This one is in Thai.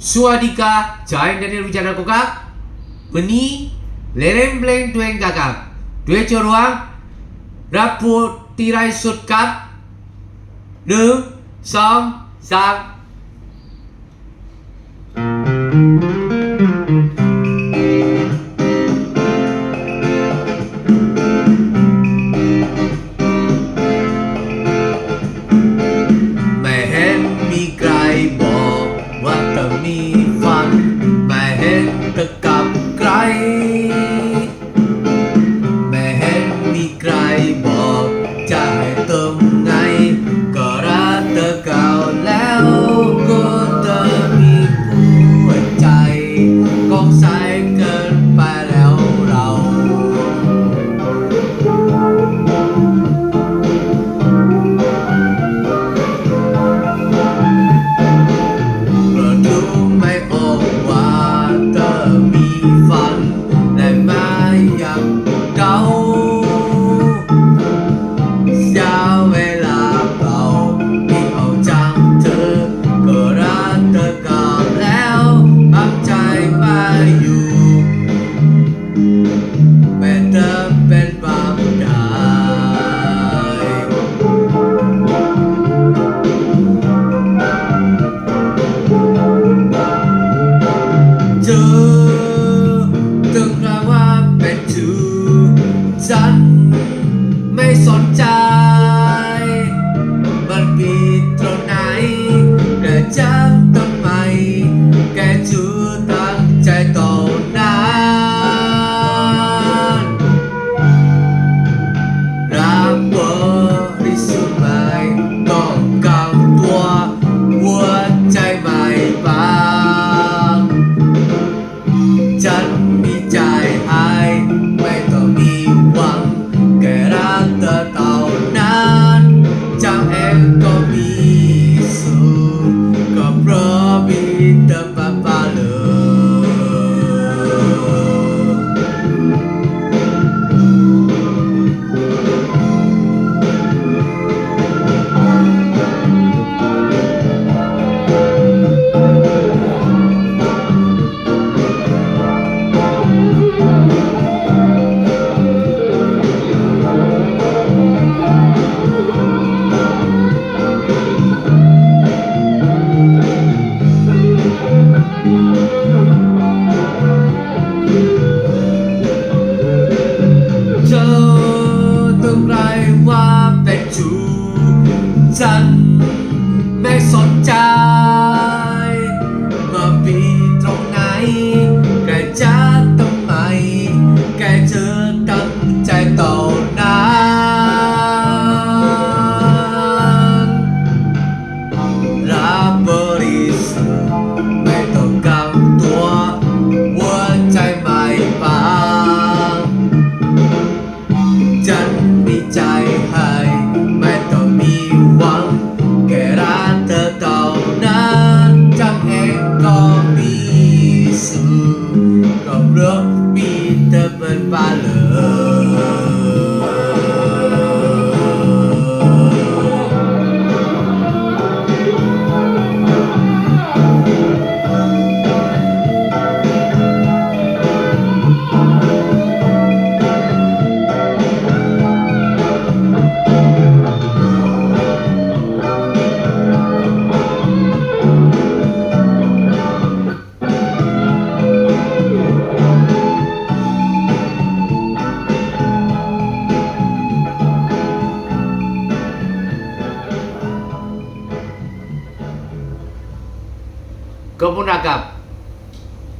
Suadika Jain Daniel Wijana Kokak Beni Lerembleng Dueng Kakak Due Coruang Rapu Tirai Sut Kap Nương Song Sang. ธอกับใครแม่เห็นมีใครบอกจะให้ติมไงก็รักเธอเก่าแล้วก็เธอมีผู้ใจของใส เป็นเธอเป็นบาได้ เธอต้องกาวเป็นชูฉัน ไม่สนใจมาบีตรงไหน แกจะทำไม แกเจอตั้งใจต่อนั้นรับบริสุทธิ์ গমনাগাম